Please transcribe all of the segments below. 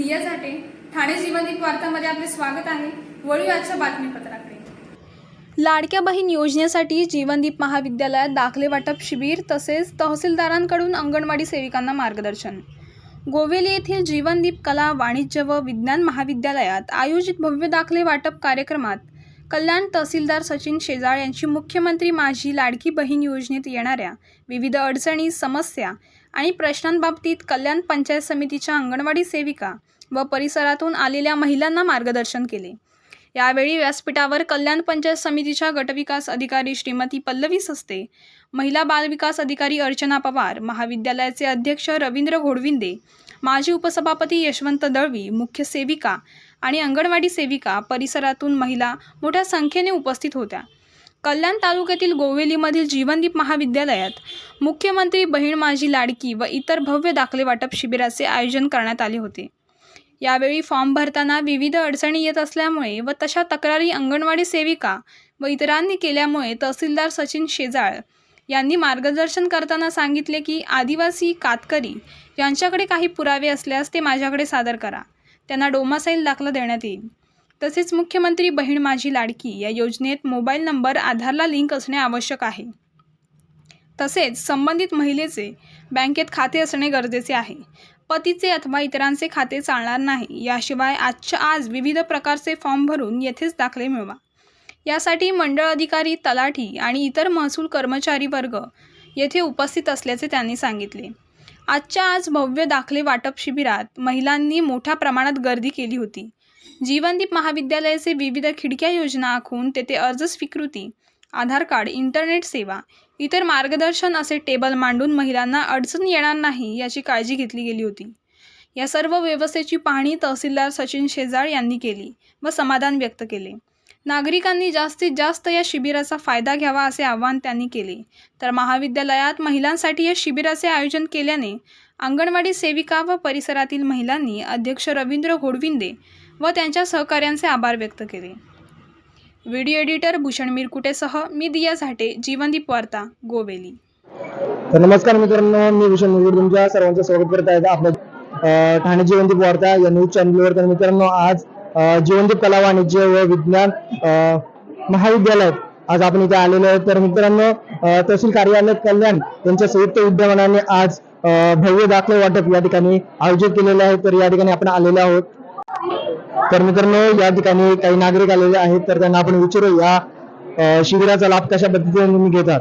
दिया झाटे ठाणे जीवनदीप वार्तामध्ये आपले स्वागत आहे. वळूया आजच्या बातमीपत्राकडे. लाडक्या बहीण योजनेसाठी जीवनदीप महाविद्यालयात दाखले वाटप शिबिर तसेच तहसीलदारांकडून अंगणवाडी सेविकांना मार्गदर्शन. गोवेली येथील जीवनदीप कला वाणिज्य व विज्ञान महाविद्यालयात आयोजित भव्य दाखले वाटप कार्यक्रमात कल्याण तहसीलदार सचिन शेजाळ यांची मुख्यमंत्री माझी लाडकी बहीण योजनेत येणाऱ्या विविध अडचणी समस्या आणि प्रश्नांबाबतीत कल्याण पंचायत समितीच्या अंगणवाडी सेविका व परिसरातून आलेल्या महिलांना मार्गदर्शन केले. यावेळी व्यासपीठावर कल्याण पंचायत समितीच्या गटविकास अधिकारी श्रीमती पल्लवी सस्ते महिला बालविकास अधिकारी अर्चना पवार महाविद्यालयाचे अध्यक्ष रवींद्र घोडविंदे माजी उपसभापती यशवंत दळवी मुख्य सेविका आणि अंगणवाडी सेविका परिसरातून महिला मोठ्या संख्येने उपस्थित होत्या. कल्याण तालुक्यातील गोवेलीमधील जीवनदीप महाविद्यालयात मुख्यमंत्री बहीण माझी लाडकी व इतर भव्य दाखले वाटप शिबिराचे आयोजन करण्यात आले होते. यावेळी फॉर्म भरताना विविध अडचणी येत असल्यामुळे व तशा तक्रारी अंगणवाडी सेविका व इतरांनी केल्यामुळे तहसीलदार सचिन शेजाळ यांनी मार्गदर्शन करताना सांगितले की आदिवासी कातकरी यांच्याकडे काही पुरावे असल्यास ते माझ्याकडे सादर करा. त्यांना डोमासाईल दाखला देण्यात येईल. तसेच मुख्यमंत्री बहीण माझी लाडकी या योजनेत मोबाईल नंबर आधारला लिंक असणे आवश्यक आहे. तसेच संबंधित महिलेचे बँकेत खाते असणे गरजेचे आहे. पतीचे अथवा इतरांचे खाते चालणार नाही. याशिवाय आजच्या आज विविध प्रकारचे फॉर्म भरून येथेच दाखले मिळवा. यासाठी मंडळ अधिकारी तलाठी आणि इतर महसूल कर्मचारी वर्ग येथे उपस्थित असल्याचे त्यांनी सांगितले. आजच्या आज भव्य दाखले वाटप शिबिरात महिलांनी मोठ्या प्रमाणात गर्दी केली होती. जीवनदीप महाविद्यालयाचे विविध खिडक्या योजना आखून तेथे अर्ज स्वीकृती आधार कार्ड इंटरनेट सेवा इतर मार्गदर्शन असे टेबल मांडून महिलांना अडचण येणार नाही याची काळजी घेतली गेली होती. या सर्व व्यवस्थेची पाहणी तहसीलदार सचिन शेजाळ यांनी केली व समाधान व्यक्त केले. नागरिकांनी जास्तीत जास्त या शिबिराचा फायदा घ्यावा असे आवाहन त्यांनी केले. तर महाविद्यालयात महिलांसाठी या शिबिराचे आयोजन केल्याने अंगणवाडी सेविका व परिसरातील महिलांनी अध्यक्ष रवींद्र घोडविंदे व त्यांच्या सहकाऱ्यांचे आभार व्यक्त केले. व्हिडिओ एडिटर भूषण मिरकुटेसह मी दिया झाटे जीवनदीप वार्ता गोवेली. तर नमस्कार मित्रांनो मी भूषण मुरगुड तुमच्या सर्वांचं स्वागत करत आहे. आपल्या ठाणे जीवनदीप वार्ता या न्यूज चॅनलवर. तर मित्रांनो आज जीवनदीप कला वाणिज्य व विज्ञान अं, महाविद्यालयात आज आपण इथे आलेलो आहोत. तर मित्रांनो तहसील कार्यालय कल्याण यांच्या संयुक्त विद्यमानाने आज भव्य दाखले वाटप या ठिकाणी आयोजित केलेले आहे. तर या ठिकाणी आपण आलेलो आहोत. तर मित्रांनो या ठिकाणी काही नागरिक आलेले आहेत तर त्यांना आपण विचारू या शिबिराचा लाभ कशा पद्धतीने तुम्ही घेतात?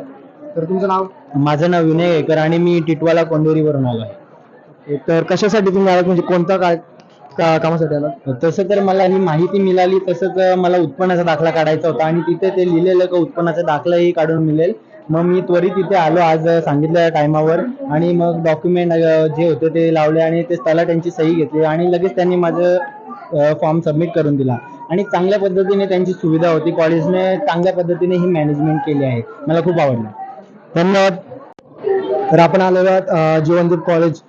तर तुमचं नाव? माझं नाव विनय येकर आणि मी टिटवाला कोंडोरीवरून आलो आहे. तर कशासाठी तुम्ही आलात? म्हणजे कोणता काय का- कामासाठी आलात? तसं तर मला ही माहिती मिळाली तसंच मला उत्पन्नाचा दाखला काढायचा होता आणि तिथे ते लिहिलेलं का उत्पन्नाचा दाखलाही काढून मिळेल. मग मी त्वरित तिथे आलो आज सांगितल्या टायमावर आणि मग डॉक्युमेंट जे होते ते लावले आणि ते त्याला त्यांची सही घेतली आणि लगेच त्यांनी माझं फॉर्म सबमिट करून दिला. आणि चांगल्या पद्धतीने त्यांची सुविधा होती. कॉलेजने चांगल्या पद्धतीने ही मॅनेजमेंट केली आहे. मला खूप आवडलं. धन्यवाद. तर आपण आलेलो आहोत जीवनदीप कॉलेज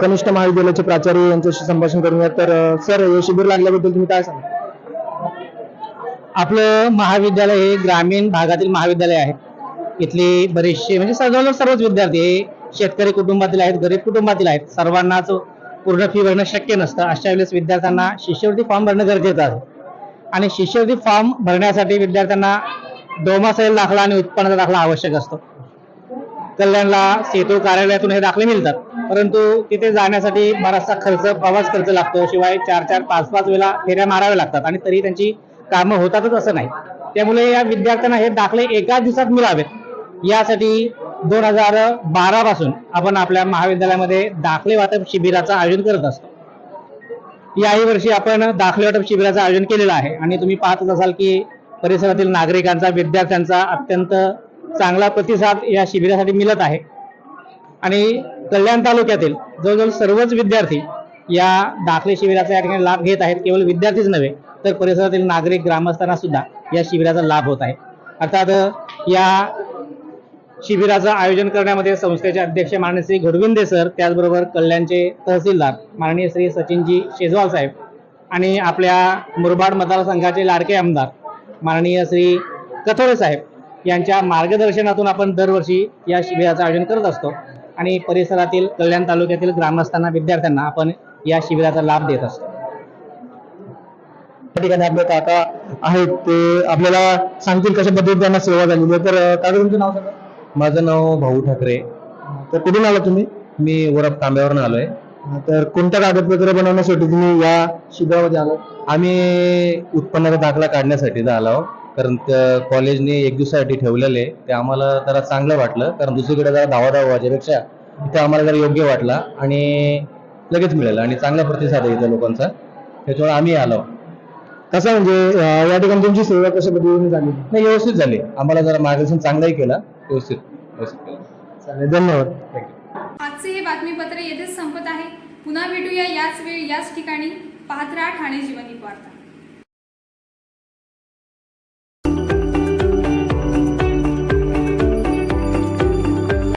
कनिष्ठ महाविद्यालयाचे प्राचार्य यांच्याशी संभाषण करूया तर सर हे शिबिर लागल्याबद्दल तुम्ही काय सांगा आपलं महाविद्यालय हे ग्रामीण भागातील महाविद्यालय आहे. इथले बरेचसे म्हणजे सर्व सर्वच विद्यार्थी हे शेतकरी कुटुंबातील आहेत गरीब कुटुंबातील आहेत. सर्वांनाच पूर्ण फी भरणं शक्य नसतं. अशा वेळेस विद्यार्थ्यांना शिष्यवृत्ती फॉर्म भरणं गरजेचं आहे. आणि शिष्यवृत्ती फॉर्म भरण्यासाठी विद्यार्थ्यांना डोमासाईल दाखला आणि उत्पन्नाचा दाखला आवश्यक असतो. कल्याणला सेतू कार्यालयातून हे दाखले मिळतात. परंतु तिथे जाण्यासाठी बराचसा खर्च प्रवास खर्च लागतो. शिवाय चार चार पाच पाच वेळा फेऱ्या माराव्या लागतात आणि तरी त्यांची कामं होतातच असं नाही. त्यामुळे या विद्यार्थ्यांना हे दाखले एकाच दिवसात मिळावेत. यासाठी दोन हजार बारा पासून आपण आपल्या महाविद्यालयामध्ये दाखले वाटप शिबिराचं आयोजन करत असतो. याही वर्षी आपण दाखले वाटप शिबिराचं आयोजन केलेलं आहे आणि तुम्ही पाहतच असाल की परिसरातील नागरिकांचा विद्यार्थ्यांचा अत्यंत चांगला प्रतिसाद या शिबिरासाठी मिळत आहे. आणि कल्याण तालुक्यातील जवळजवळ सर्वच विद्यार्थी या दाखले शिबिराचा या ठिकाणी लाभ घेत आहेत. केवळ विद्यार्थीच नव्हे तर परिसरातील नागरिक ग्रामस्थांना सुद्धा या शिबिराचा लाभ होत आहे. अर्थात या शिबिराचं आयोजन करण्यामध्ये संस्थेचे अध्यक्ष माननीय श्री घोडविंदे सर त्याचबरोबर कल्याणचे तहसीलदार माननीय श्री सचिनजी शेजवाल साहेब आणि आपल्या मुरबाड मतदारसंघाचे लाडके आमदार माननीय श्री कथोरे साहेब यांच्या मार्गदर्शनातून आपण दरवर्षी या शिबिराचं आयोजन करत असतो आणि परिसरातील कल्याण तालुक्यातील ग्रामस्थांना विद्यार्थ्यांना आपण या शिबिराचा लाभ देत असतो. त्या ठिकाणी आपले काका आहेत ते आपल्याला सांगतील कशा पद्धतीने त्यांना सेवा झालेली आहे. तर काका तुमचं नाव सांगा. माझं नाव भाऊ ठाकरे. तर कुठून आला तुम्ही? मी वरप तांब्यावरून आलोय. तर कोणत्या कागदपत्र बनवण्यासाठी तुम्ही या शिबिरामध्ये आलात? आम्ही उत्पन्नाचा दाखला काढण्यासाठी आलो कारण कॉलेजने एक दिवसासाठी ठेवलेले. ते आम्हाला जरा चांगलं वाटलं. कारण दुसरीकडे जरा धावा धावा व्हायच्यापेक्षा इथं आम्हाला जरा योग्य वाटला आणि लगेच मिळालं आणि चांगला प्रतिसाद आहे इथं लोकांचा. त्याच्यामुळे आम्ही आलो कसं म्हणजे या ठिकाणी तुमची सेवा कशा पद्धतीने झाली नाही व्यवस्थित झाले. आम्हाला जरा मार्गदर्शन चांगलंही केलं. व्यवस्थित. व्यवस्थित चालेल धन्यवाद. आजचे हे बातमीपत्र येथेच संपत आहे. पुन्हा भेटूया याच वेळी याच ठिकाणी. पाहत राहा ठाणे जीवन वार्ता.